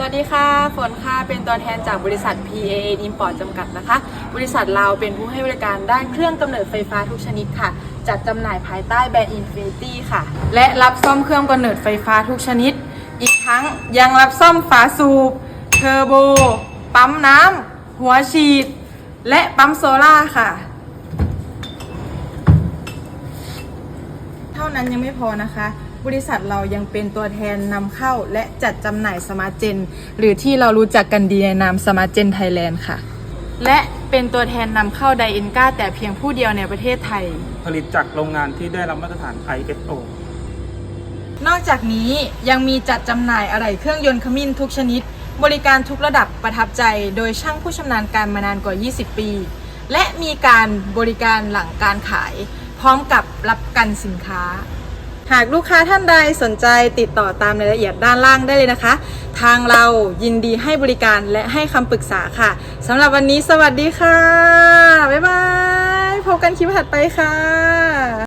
สวัสดีค่ะ ฝนค่ะ เป็นตัวแทนจากบริษัท PAA Import จำกัดนะคะ บริษัทเราเป็นผู้ให้บริการด้านเครื่องกำเนิดไฟฟ้าทุกชนิดค่ะ จัดจำหน่ายภายใต้แบรนด์ Infinity ค่ะ และรับซ่อมเครื่องกำเนิดไฟฟ้าทุกชนิด อีกทั้งยังรับซ่อมฝาสูบ เทอร์โบ ปั๊มน้ำ หัวฉีด และปั๊มโซล่าค่ะ เท่านั้นยังไม่พอนะคะ บริษัทเรายังเป็นตัวแทนนำเข้าและจัดจำหน่ายสมาร์ทเจน หรือที่เรารู้จักกันดีในนามสมาร์ทเจนไทยแลนด์ค่ะ และเป็นตัวแทนนำเข้าไดเอ็นก้าแต่เพียงผู้เดียวในประเทศไทย ผลิตจากโรงงานที่ได้รับมาตรฐาน ISO นอกจากนี้ยังมีจัดจำหน่ายอะไหล่เครื่องยนต์ขมิ้นทุกชนิด บริการทุกระดับประทับใจ โดยช่างผู้ชำนาญการมานานกว่า 20 ปี และมีการบริการหลังการขาย พร้อมกับรับกันสินค้า หากลูกค้าท่านใดสนใจติดต่อตามรายละเอียดด้านล่างได้เลยนะคะ ทางเรายินดีให้บริการและให้คำปรึกษาค่ะสำหรับวันนี้สวัสดีค่ะ บ๊ายบาย พบกันคลิปถัดไปค่ะ